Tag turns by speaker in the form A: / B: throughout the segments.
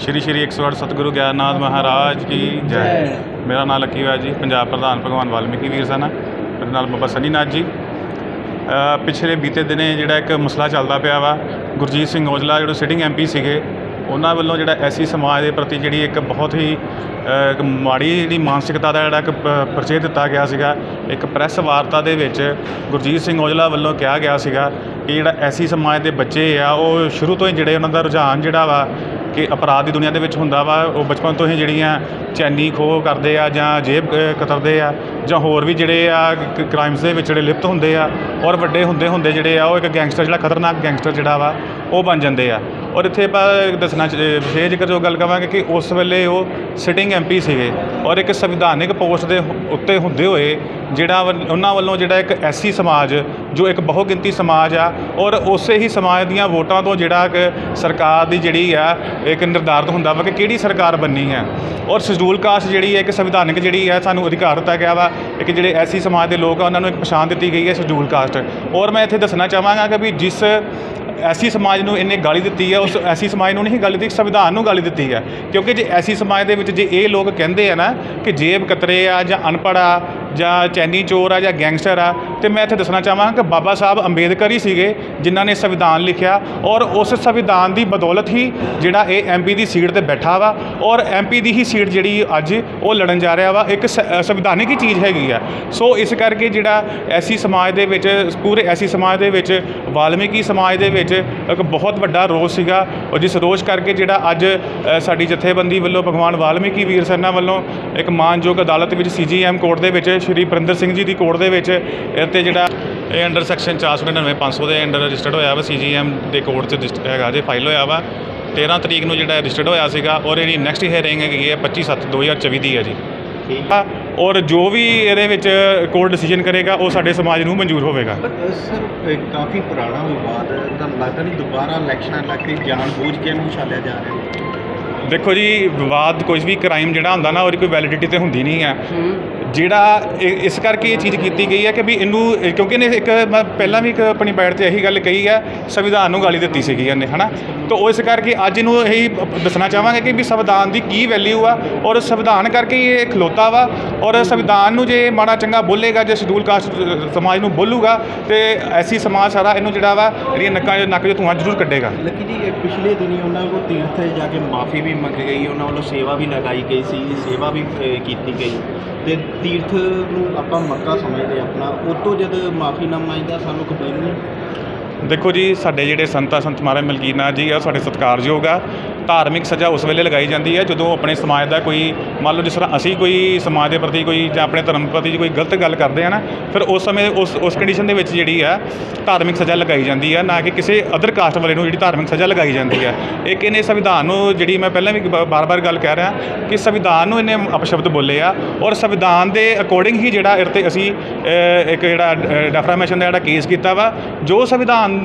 A: ਸ਼੍ਰੀ ਸ਼੍ਰੀ 108 ਸਤਿਗੁਰੂ ਗਿਆਨਨਾਥ ਮਹਾਰਾਜ ਕੀ ਜੈ
B: ਜੈ।
A: ਮੇਰਾ ਨਾਮ ਲੱਕੀ ਹੋਇਆ ਜੀ ਪੰਜਾਬ ਪ੍ਰਧਾਨ ਭਗਵਾਨ ਵਾਲਮੀਕੀ ਵੀਰ ਸਨਾ ਮੇਰੇ ਨਾਲ ਬਾਬਾ ਸੰਨੀਨਾਥ ਜੀ ਅ, ਪਿਛਲੇ ਬੀਤੇ ਦਿਨੇ ਜਿਹੜਾ ਇੱਕ ਮਸਲਾ ਚੱਲਦਾ ਪਿਆ ਵਾ ਗੁਰਜੀਤ ਸਿੰਘ ਔਜਲਾ ਜਿਹੜੇ ਸਿਟਿੰਗ ਐਮਪੀ ਸੀਗੇ ਉਹਨਾਂ ਵੱਲੋਂ ਜਿਹੜਾ ਐਸੀ ਸਮਾਜ ਦੇ ਪ੍ਰਤੀ ਜਿਹੜੀ ਇੱਕ ਬਹੁਤ ਹੀ ਇੱਕ ਮਾੜੀ ਜਿਹੜੀ ਮਾਨਸਿਕਤਾ ਦਾ ਜਿਹੜਾ ਇੱਕ ਪਰਿਚੈ ਦਿੱਤਾ ਗਿਆ ਸੀਗਾ ਇੱਕ ਪ੍ਰੈਸ ਵਾਰਤਾ ਦੇ ਵਿੱਚ ਗੁਰਜੀਤ ਸਿੰਘ ਔਜਲਾ ਵੱਲੋਂ ਕਿਹਾ ਗਿਆ ਸੀਗਾ ਕਿ ਜਿਹੜਾ ਐਸੀ ਸਮਾਜ ਦੇ ਬੱਚੇ ਆ ਉਹ ਸ਼ੁਰੂ ਤੋਂ ਹੀ ਜਿਹੜੇ ਉਹਨਾਂ ਦਾ ਰੁਝਾਨ ਜਿਹੜਾ ਵਾ ਕਿ ਅਪਰਾਧ ਦੀ ਦੁਨੀਆ ਦੇ ਵਿੱਚ ਹੁੰਦਾ ਵਾ, ਉਹ ਬਚਪਨ ਤੋਂ ਹੀ ਜਿਹੜੀਆਂ ਚੈਨੀ ਖੋਹ ਕਰਦੇ ਆ ਜਾਂ ਜੇਬ ਕਤਰਦੇ ਆ ਜਾਂ ਹੋਰ ਵੀ ਜਿਹੜੇ ਆ ਕ੍ਰਾਈਮਸ ਦੇ ਵਿੱਚ ਜਿਹੜੇ ਲਿਪਤ ਹੁੰਦੇ ਆ ਔਰ ਵੱਡੇ ਹੁੰਦੇ ਹੁੰਦੇ ਜਿਹੜੇ ਆ, ਉਹ ਇੱਕ ਗੈਂਗਸਟਰ ਜਿਹੜਾ ਖਤਰਨਾਕ ਗੈਂਗਸਟਰ ਜਿਹੜਾ ਵਾ, ਉਹ ਬਣ ਜਾਂਦੇ ਆ। ਔਰ ਇੱਥੇ ਆਪਾਂ ਦੱਸਣਾ ਚ- ਅ, ਵਿਸ਼ੇਸ਼ ਜ਼ਿਕਰ ਜੋ ਗੱਲ ਕਰਾਂਗੇ ਕਿ ਉਸ ਵੇਲੇ ਉਹ ਸਿਟਿੰਗ ਐਮਪੀ ਸੀਗੇ ਔਰ ਇੱਕ ਸੰਵਿਧਾਨਿਕ ਪੋਸਟ ਦੇ ਹੁ- ਉੱਤੇ ਹੁੰਦੇ ਹੋਏ ਜਿਹੜਾ ਵੱਲ- ਉਹਨਾਂ ਵੱਲੋਂ ਜਿਹੜਾ ਇੱਕ ਐਸੀ ਸਮਾਜ ਜੋ ਇੱਕ ਬਹੁਗਿਣਤੀ ਸਮਾਜ ਆ ਔਰ ਉਸੇ ਹੀ ਸਮਾਜ ਦੀਆਂ ਵੋਟਾਂ ਤੋਂ ਜਿਹੜਾ ਕਿ ਸਰਕਾਰ ਦੀ ਜਿਹੜੀ ਆ ਇੱਕ ਨਿਰਧਾਰਤ ਹੁੰਦਾ ਵਾ ਕਿ ਕਿਹੜੀ ਸਰਕਾਰ ਬੰਨੀ ਹੈ। ਔਰ ਸ਼ਡਿਊਲ ਕਾਸਟ ਜਿਹੜੀ ਹੈ ਇੱਕ ਸੰਵਿਧਾਨਿਕ ਜਿਹੜੀ ਹੈ ਸਾਨੂੰ ਅਧਿਕਾਰ ਦਿੱਤਾ ਗਿਆ ਵਾ ਇੱਕ ਜਿਹੜੇ ਐਸੀ ਸਮਾਜ ਦੇ ਲੋਕ ਆ ਉਹਨਾਂ ਨੂੰ ਇੱਕ ਪਛਾਣ ਦਿੱਤੀ ਗਈ ਹੈ ਸ਼ਡਿਊਲ ਕਾਸਟ। ਔਰ ਮੈਂ ਇੱਥੇ ਦੱਸਣਾ ਚਾਹਾਂਗਾ ਕਿ ਵੀ ਜਿਸ ਐਸੀ ਸਮਾਜ ਨੂੰ ਇਹਨੇ ਗਾਲੀ ਦਿੱਤੀ ਹੈ, ਉਸ ਐਸੀ ਸਮਾਜ ਨੂੰ ਨਹੀਂ ਗਾਲੀ ਦਿੱਤੀ, ਸੰਵਿਧਾਨ ਨੂੰ ਗਾਲੀ ਦਿੱਤੀ ਹੈ। ਕਿਉਂਕਿ ਜੇ ਐਸੀ ਸਮਾਜ ਦੇ ਵਿੱਚ ਜੇ ਇਹ ਲੋਕ ਕਹਿੰਦੇ ਆ ਨਾ ਕਿ ਜੇਬ ਕਤਰੇ ਆ ਜਾਂ ਅਨਪੜ੍ਹ ਆ ਜਾਂ ਚੈਨੀ ਚੋਰ ਆ ਜਾਂ ਗੈਂਗਸਟਰ ਆ, ਤੇ ਮੈਂ ਇੱਥੇ ਦੱਸਣਾ ਚਾਹਾਂਗਾ ਕਿ ਬਾਬਾ ਸਾਹਿਬ ਅੰਬੇਦਕਰ ਹੀ ਸੀਗੇ ਜਿਨ੍ਹਾਂ ਨੇ ਸੰਵਿਧਾਨ ਲਿਖਿਆ ਔਰ ਉਸ ਸੰਵਿਧਾਨ ਦੀ ਬਦੌਲਤ ਹੀ ਜਿਹੜਾ ਇਹ ਐਮਪੀ ਦੀ ਸੀਟ ਤੇ ਬੈਠਾ ਵਾ ਔਰ ਐਮਪੀ ਦੀ ਹੀ ਸੀਟ ਜਿਹੜੀ ਅੱਜ ਉਹ ਲੜਨ ਜਾ ਰਿਹਾ ਵਾ, ਇੱਕ ਸ- ਸੰਵਿਧਾਨਿਕ ਹੀ ਚੀਜ਼ ਹੈਗੀ ਆ। ਸੋ ਇਸ ਕਰਕੇ ਜਿਹੜਾ ਐਸੀ ਸਮਾਜ ਦੇ ਵਿੱਚ, ਪੂਰੇ ਐਸੀ ਸਮਾਜ ਦੇ ਵਿੱਚ, ਵਾਲਮੀਕੀ ਸਮਾਜ ਦੇ ਵਿੱਚ ਇੱਕ ਬਹੁਤ ਵੱਡਾ ਰੋਸ ਸੀਗਾ। ਔਰ ਜਿਸ ਰੋਸ ਕਰਕੇ ਜਿਹੜਾ ਅੱਜ ਅ, ਸਾਡੀ ਜਥੇਬੰਦੀ ਵੱਲੋਂ ਭਗਵਾਨ ਵਾਲਮੀਕੀ ਵੀਰ ਸੈਨਾ ਵੱਲੋਂ ਇੱਕ ਮਾਨਯੋਗ ਅਦਾਲਤ ਵਿੱਚ ਸੀਜੀਐਮ ਕੋਰਟ ਦੇ ਵਿੱਚ ਸ਼੍ਰੀ ਪਰਿੰਦਰ ਸਿੰਘ ਜੀ ਦੀ ਕੋਰਟ ਦੇ ਵਿੱਚ ਇਹ ਤੇ ਜਿਹੜਾ ਇਹ ਅੰਡਰ ਸੈਕਸ਼ਨ 499 500 ਦੇ ਅੰਡਰ ਰਜਿਸਟਰਡ ਹੋਇਆ ਵਾ ਸੀਜੀਐਮ ਦੇ ਕੋਰਟ 'ਚ ਰਜਿਸਟ- ਹੈਗਾ ਜੇ ਫਾਈਲ ਹੋਇਆ ਵਾ। 13 ਤਰੀਕ ਨੂੰ ਜਿਹੜਾ ਰਜਿਸਟਰਡ ਹੋਇਆ ਸੀਗਾ ਔਰ ਇਹਦੀ ਨੈਕਸਟ ਹੀਅਰਿੰਗ ਹੈਗੀ ਹੈ 25 7 2024 ਦੀ ਹੈ ਜੀ।
C: ਠੀਕ
A: ਆ, ਔਰ ਜੋ ਵੀ ਇਹਦੇ ਵਿੱਚ ਕੋਰਟ ਡਿਸੀਜਨ ਕਰੇਗਾ ਉਹ ਸਾਡੇ ਸਮਾਜ ਨੂੰ ਮਨਜ਼ੂਰ ਹੋਵੇਗਾ।
C: ਸਰ ਕਾਫੀ ਪੁਰਾਣਾ ਵਿਵਾਦ ਤੁਹਾਨੂੰ ਲੱਗਦਾ ਨਹੀਂ ਦੁਬਾਰਾ ਇਲੈਕਸ਼ਨਾਂ ਲੱਗ ਕੇ ਜਾਣ ਬੂਝ ਕੇ ਇਹਨੂੰ ਉਛਾਲਿਆ ਜਾ ਰਿਹਾ
A: ਦੇਖੋ ਜੀ ਵਿਵਾਦ ਕੋਈ ਵੀ ਕ੍ਰਾਈਮ ਜਿਹੜਾ ਹੁੰਦਾ ਨਾ ਉਹਦੀ ਕੋਈ ਵੈਲਿਡਿਟੀ ਤੇ ਹੁੰਦੀ ਨਹੀਂ ਹੈ। ਜਿਹੜਾ ਇ- ਇਸ ਕਰਕੇ ਇਹ ਚੀਜ਼ ਕੀਤੀ ਗਈ ਹੈ ਕਿ ਵੀ ਇਹਨੂੰ, ਕਿਉਂਕਿ ਇਹਨੇ ਇੱਕ, ਮੈਂ ਪਹਿਲਾਂ ਵੀ ਇੱਕ ਆਪਣੀ ਬੈਠ ਤੇ ਇਹੀ ਗੱਲ ਕਹੀ ਹੈ, ਸੰਵਿਧਾਨ ਨੂੰ ਗਾਲੀ ਦਿੱਤੀ ਸੀਗੀ ਇਹਨੇ, ਹਨਾ? ਤਾਂ ਉਹ ਇਸ ਕਰਕੇ ਅੱਜ ਇਹਨੂੰ ਇਹੀ ਦੱਸਣਾ ਚਾਹਾਂਗੇ ਕਿ ਵੀ ਸੰਵਿਧਾਨ ਦੀ ਕੀ ਵੈਲਿਊ ਆ ਔਰ ਸੰਵਿਧਾਨ ਕਰਕੇ ਇਹ ਖਲੋਤਾ ਵਾ ਔਰ ਸੰਵਿਧਾਨ ਨੂੰ ਜੇ ਮਾੜਾ ਚੰਗਾ ਬੋਲੇਗਾ, ਜੇ ਸ਼ਡਿਊਲ ਕਾਸਟ, ਸਮਾਜ ਨੂੰ ਬੋਲੂਗਾ, ਤੇ ਐਸੀ ਸਮਾਜ ਸਾਰਾ ਇਹਨੂੰ ਜਿਹੜਾ ਵਾ, ਜਿਹੜੀਆਂ ਨੱਕਾਂ ਨੱਕ 'ਚ ਧੂੰਆਂ ਜ਼ਰੂਰ ਕੱਢੇਗਾ।
C: ਲੱਕੀ ਜੀ ਪਿਛਲੇ ਦਿਨੀ ਉਹਨਾਂ ਕੋਲ ਤੀਰਥ ਜਾ ਕੇ ਮਾਫੀ ਵੀ ਮੰਗ ਗਈ, ਉਹਨਾਂ ਵੱਲੋਂ ਸੇਵਾ ਵੀ ਲਗਾਈ ਗਈ ਸੀ, ਸੇਵਾ ਵੀ ਕੀਤੀ ਗਈ। ਤੇ ਤੀਰਥ ਨੂੰ ਆਪਾਂ ਮੱਕਾ ਸਮਝਦੇ ਆਪਣਾ। ਉਹ ਤੋਂ ਜਦ ਮਾਫੀ ਨਾ ਮੰਗਦਾ, ਸਾਨੂੰ ਕਬੂਲ ਨਹੀਂ।
A: ਦੇਖੋ ਜੀ, ਸਾਡੇ ਜਿਹੜੇ ਸੰਤਾ, ਸੰਤ ਮਹਾਰਾਜ ਮਲਕੀਨਾਥ ਜੀ ਆ ਸਾਡੇ ਸਤਿਕਾਰਯੋਗ ਆ। ਧਾਰਮਿਕ ਸਜ਼ਾ ਉਸ ਵੇਲੇ ਲਗਾਈ ਜਾਂਦੀ ਹੈ ਜਦੋਂ ਆਪਣੇ ਸਮਾਜ ਦਾ ਕੋਈ, ਮੰਨ ਲਓ ਜਿਸ ਤਰ੍ਹਾਂ ਅਸੀਂ ਕੋਈ ਸਮਾਜ ਦੇ ਪ੍ਰਤੀ ਕੋਈ ਜਾਂ ਆਪਣੇ ਧਰਮ ਪ੍ਰਤੀ ਕੋਈ ਗਲਤ ਗੱਲ ਕਰਦੇ ਆ ਨਾ, ਫਿਰ ਉਸ ਸਮੇਂ ਉਸ ਉਸ ਕੰਡੀਸ਼ਨ ਦੇ ਵਿੱਚ ਜਿਹੜੀ ਆ ਧਾਰਮਿਕ ਸਜ਼ਾ ਲਗਾਈ ਜਾਂਦੀ ਆ ਨਾ ਕਿ ਕਿਸੇ ਅਦਰ ਕਾਸਟ ਵਾਲੇ ਨੂੰ ਜਿਹੜੀ ਧਾਰਮਿਕ ਸਜ਼ਾ ਲਗਾਈ ਜਾਂਦੀ ਹੈ। ਇੱਕ ਇਹਨੇ ਸੰਵਿਧਾਨ ਨੂੰ ਜਿਹੜੀ ਮੈਂ ਪਹਿਲਾਂ ਵੀ ਬਾਰ-ਬਾਰ ਗੱਲ ਕਹਿ ਰਿਹਾ ਕਿ ਸੰਵਿਧਾਨ ਨੂੰ ਇਹਨੇ ਅਪਸ਼ਬਦ ਬੋਲੇ ਆ ਔਰ ਸੰਵਿਧਾਨ ਦੇ ਅਕੋਰਡਿੰਗ ਹੀ ਜਿਹੜਾ ਇਹਦੇ ਤੇ ਅਸੀਂ ਇੱਕ ਜਿਹੜਾ ਡੈਫਰਾਮੇਸ਼ਨ ਦਾ ਜਿਹੜਾ ਕੇਸ ਕੀਤਾ ਵਾ, ਜੋ ਸੰਵਿਧਾਨ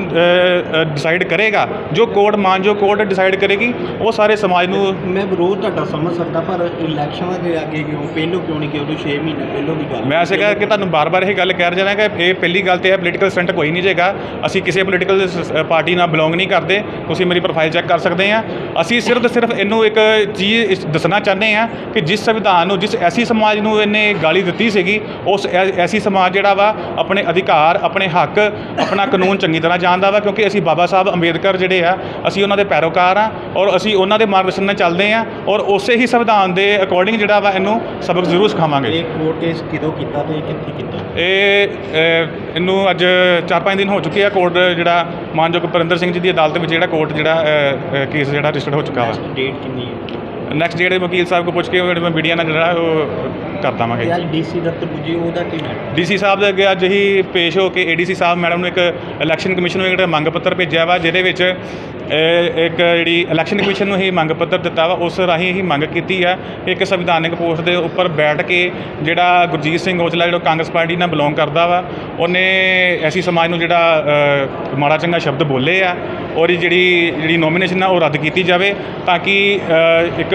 A: ਡਿਸਾਈਡ ਕਰੇਗਾ, ਜੋ ਕੋਰਟ ਮਾਨਜੋ ਕੋਰਟ ਡਿਸਾਈਡ ਕਰੇਗੀ ਉਹ ਸਾਰੇ ਸਮਾਜ ਨੂੰ
C: ਮੈਂ ਵਿਰੋਧ ਤੁਹਾਡਾ ਸਮਝ ਸਕਦਾ ਪਰ ਇਲੈਕਸ਼ਨਾਂ ਦੇ ਅੱਗੇ ਕਿਉਂ ਪਹਿਲੋਂ ਕਿਉਂ ਨਹੀਂ ਕਿ ਉਦੋਂ 6 ਮਹੀਨੇ ਪਹਿਲੋਂ ਦੀ ਗੱਲ
A: ਮੈਂ ਐਸੇ ਕਹਿ ਕਿ ਤੁਹਾਨੂੰ ਬਾਰ-ਬਾਰ ਇਹ ਗੱਲ ਕਹਿ ਰਿਹਾ ਕਿ ਇਹ ਪਹਿਲੀ ਗੱਲ ਤੇ ਹੈ ਪੋਲੀਟੀਕਲ ਸਟੰਟ ਕੋਈ ਨਹੀਂ ਜੇਗਾ। ਅਸੀਂ ਕਿਸੇ ਪੋਲੀਟੀਕਲ ਪਾਰਟੀ ਨਾਲ ਬਿਲੋਂਗ ਨਹੀਂ ਕਰਦੇ। ਤੁਸੀਂ ਮੇਰੀ ਪ੍ਰੋਫਾਈਲ ਚੈੱਕ ਕਰ ਸਕਦੇ ਆ। ਅਸੀਂ ਸਿਰਫ ਤੇ ਸਿਰਫ ਇਹਨੂੰ ਇੱਕ ਚੀਜ਼ ਇਸ- ਦੱਸਣਾ ਚਾਹੁੰਦੇ ਆ ਕਿ ਜਿਸ ਸੰਵਿਧਾਨ ਨੂੰ ਜਿਸ ਐਸੀ ਸਮਾਜ ਨੂੰ ਇਹਨੇ ਗਾਲੀ ਦਿੱਤੀ ਸੀਗੀ ਉਸ ਐ- ਐਸੀ ਸਮਾਜ ਜਿਹੜਾ ਵਾ ਆਪਣੇ ਅਧਿਕਾਰ ਆਪਣੇ ਹੱਕ ਆਪਣਾ ਕਾਨੂੰਨ ਚੰਗੀ ਤਰ੍ਹਾਂ ਜਾਣਦਾ ਵਾ ਕਿਉਂਕਿ ਅਸੀਂ ਬਾਬਾ ਸਾਹਿਬ ਅੰਬੇਦਕਰ ਜਿਹੜੇ ਆ ਅਸੀਂ ਉਹਨਾਂ ਦੇ ਪੈਰੋਕਾਰ ਆ ਔਰ ਅਸੀਂ ਉਹਨਾਂ ਦੇ ਮਾਰਗਦਰਸ਼ਨ ਨਾਲ ਚੱਲਦੇ ਆ ਔਰ ਉਸੇ ਹੀ ਸੰਵਿਧਾਨ ਦੇ ਅਕੋਰਡਿੰਗ ਜਿਹੜਾ ਵਾ ਇਹਨੂੰ ਸਬਕ ਜ਼ਰੂਰ ਸਿਖਾਵਾਂਗੇ।
C: ਇਹ ਕੋਰਟ ਕੇਸ ਕਿਦੋਂ ਕੀਤਾ ਤੇ ਕਿੱਥੇ ਕੀਤਾ?
A: ਇਹ ਅ, ਇਹਨੂੰ ਅੱਜ 4-5 ਦਿਨ ਹੋ ਚੁੱਕੇ ਆ ਕੋਰਟ ਜਿਹੜਾ ਮਾਨਯੋਗ ਪਰਿੰਦਰ ਸਿੰਘ ਜੀ ਦੀ ਅਦਾਲਤ ਵਿੱਚ ਜਿਹੜਾ ਕੋਰਟ ਜਿਹੜਾ ਕੇਸ ਜਿਹੜਾ ਰਜਿਸਟਰਡ ਹੋ ਚੁੱਕਾ ਵਾ।
C: ਡੇਟ ਕਿੰਨੀ ਹੈ?
A: ਨੈਕਸਟ ਜਿਹੜੇ ਵਕੀਲ ਸਾਹਿਬ ਕੋ ਪੁੱਛ ਕੇ ਉਹ ਜਿਹੜਾ ਮੀਡੀਆ ਨਾਲ ਜਿਹੜਾ ਉਹ ਕਰ ਦੇਵਾਂਗੇ।
C: ਅੱਜ ਡੀਸੀ ਦਫ਼ਤਰ ਪੁੱਜੇ ਉਹਦਾ ਕੀ ਮੈਟਰ
A: ਡੀਸੀ ਸਾਹਿਬ ਦੇ ਅੱਗੇ ਅੱਜ ਹੀ ਪੇਸ਼ ਹੋ ਕੇ ਏਡੀਸੀ ਸਾਹਿਬ ਮੈਡਮ ਨੂੰ ਇੱਕ ਇਲੈਕਸ਼ਨ ਕਮਿਸ਼ਨ ਨੂੰ ਇੱਕ ਮੰਗ ਪੱਤਰ ਭੇਜਿਆ ਵਾ ਜਿਹਦੇ ਵਿੱਚ ਇਹ ਇੱਕ ਜਿਹੜੀ ਇਲੈਕਸ਼ਨ ਕਮਿਸ਼ਨ ਨੂੰ ਹੀ ਮੰਗ ਪੱਤਰ ਦਿੱਤਾ ਵਾ ਉਸ ਰਾਹੀਂ ਹੀ ਮੰਗ ਕੀਤੀ ਆ ਇੱਕ ਸੰਵਿਧਾਨਕ ਪੋਸਟ ਦੇ ਉੱਪਰ ਬੈਠ ਕੇ ਜਿਹੜਾ ਗੁਰਜੀਤ ਸਿੰਘ ਔਜਲਾ ਜਿਹੜਾ ਕਾਂਗਰਸ ਪਾਰਟੀ ਨਾਲ ਬਿਲੋਂਗ ਕਰਦਾ ਵਾ ਉਹਨੇ ਐਸੀ ਸਮਾਜ ਨੂੰ ਜਿਹੜਾ ਅ, ਮਾੜਾ ਚੰਗਾ ਸ਼ਬਦ ਬੋਲੇ ਆ ਔਰ ਇਹ ਜਿਹੜੀ ਜਿਹੜੀ ਨੋਮੀਨੇਸ਼ਨ ਆ ਉਹ ਰੱਦ ਕੀਤੀ ਜਾਵੇ ਤਾਂ ਕਿ ਅ, ਇੱਕ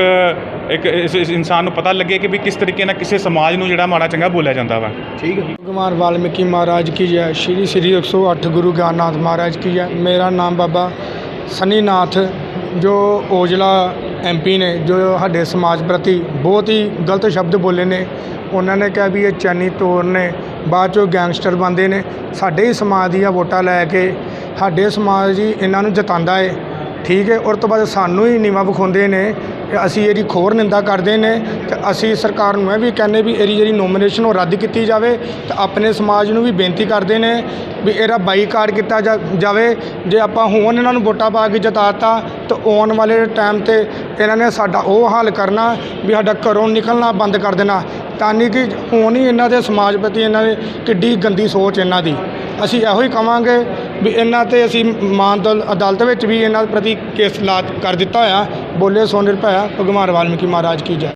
A: ਇੱਕ ਇਸ ਇਸ ਇਨਸਾਨ ਨੂੰ ਪਤਾ ਲੱਗੇ ਕਿ ਵੀ ਕਿਸ ਤਰੀਕੇ ਨਾਲ ਕਿਸੇ ਸਮਾਜ ਨੂੰ ਜਿਹੜਾ ਮਾੜਾ ਚੰਗਾ ਬੋਲਿਆ ਜਾਂਦਾ ਵਾ।
C: ਠੀਕ ਹੈ।
D: ਕੁਮਾਰ ਵਾਲਮੀਕੀ ਮਹਾਰਾਜ ਕੀ ਜੈ। ਸ਼੍ਰੀ ਸ੍ਰੀ 108 ਗੁਰੂ ਗਿਆਨਨਾਥ ਮਹਾਰਾਜ ਕੀ ਜੈ। ਮੇਰਾ ਨਾਮ ਬਾਬਾ ਸਨੀਨਾਥ, ਜੋ ਔਜਲਾ ਐਮਪੀ ਨੇ, ਜੋ ਸਾਡੇ ਸਮਾਜ ਪ੍ਰਤੀ ਬਹੁਤ ਹੀ ਗਲਤ ਸ਼ਬਦ ਬੋਲੇ ਨੇ। ਉਹਨਾਂ ਨੇ ਕਿਹਾ ਵੀ ਇਹ ਚੈਨੀ ਤੋਰ ਨੇ, ਬਾਅਦ ਚੋਂ ਗੈਂਗਸਟਰ ਬੰਦੇ ਨੇ। ਸਾਡੇ ਹੀ ਸਮਾਜ ਦੀਆਂ ਵੋਟਾਂ ਲੈ ਕੇ, ਸਾਡੇ ਸਮਾਜ ਹੀ ਇਹਨਾਂ ਨੂੰ ਜਤਾਉਂਦਾ ਏ। ਠੀਕ ਹੈ, ਔਰ ਤੋਂ ਬਾਅਦ ਸਾਨੂੰ ਹੀ ਨੀਵਾ ਵਿਖਾਉਂਦੇ ਨੇ ਕਿ ਅਸੀਂ ਇਹਦੀ ਖੋਰ ਨਿੰਦਾ ਕਰਦੇ ਨੇ, ਤੇ ਅਸੀਂ ਸਰਕਾਰ ਨੂੰ ਇਹ ਵੀ ਕਹਿੰਦੇ ਵੀ ਇਹਦੀ ਜਿਹੜੀ ਨੋਮੀਨੇਸ਼ਨ ਉਹ ਰੱਦ ਕੀਤੀ ਜਾਵੇ, ਤੇ ਆਪਣੇ ਸਮਾਜ ਨੂੰ ਵੀ ਬੇਨਤੀ ਕਰਦੇ ਨੇ ਵੀ ਇਹਦਾ ਬਾਈਕਾਟ ਕੀਤਾ ਜਾ- ਜਾਵੇ। ਜੇ ਆਪਾਂ ਹੁਣ ਇਹਨਾਂ ਨੂੰ ਵੋਟਾਂ ਪਾ ਕੇ ਜਿਤਾਤਾ, ਤਾਂ ਆਉਣ ਵਾਲੇ ਟਾਈਮ ਤੇ ਇਹਨਾਂ ਨੇ ਸਾਡਾ ਉਹ ਹਾਲ ਕਰਨਾ ਵੀ ਸਾਡਾ ਘਰੋਂ ਨਿਕਲਣਾ ਬੰਦ ਕਰ ਦੇਣਾ। ਤਾਂ ਨਹੀਂ ਕਿ ਹੁਣ ਹੀ ਇਹਨਾਂ ਦੇ ਸਮਾਜ ਪ੍ਰਤੀ ਇਹਨਾਂ ਦੀ ਕਿੱਡੀ ਗੰਦੀ ਸੋਚ ਇਹਨਾਂ ਦੀ। ਅਸੀਂ ਇਹੋ ਹੀ ਕਵਾਂਗੇ ਵੀ ਇਹਨਾਂ ਤੇ ਅਸੀਂ ਮਾਨਦਲ ਅਦਾਲਤ ਵਿੱਚ ਵੀ ਇਹਨਾਂ ਪ੍ਰਤੀ ਕੇਸ ਲਾ ਕਰ ਦਿੱਤਾ ਹੋਇਆ। ਬੋਲੇ ਸੋ ਨਿਰਭੈ ਭਗਵਾਨ ਵਾਲਮੀਕੀ ਮਹਾਰਾਜ ਕੀ ਜੈ।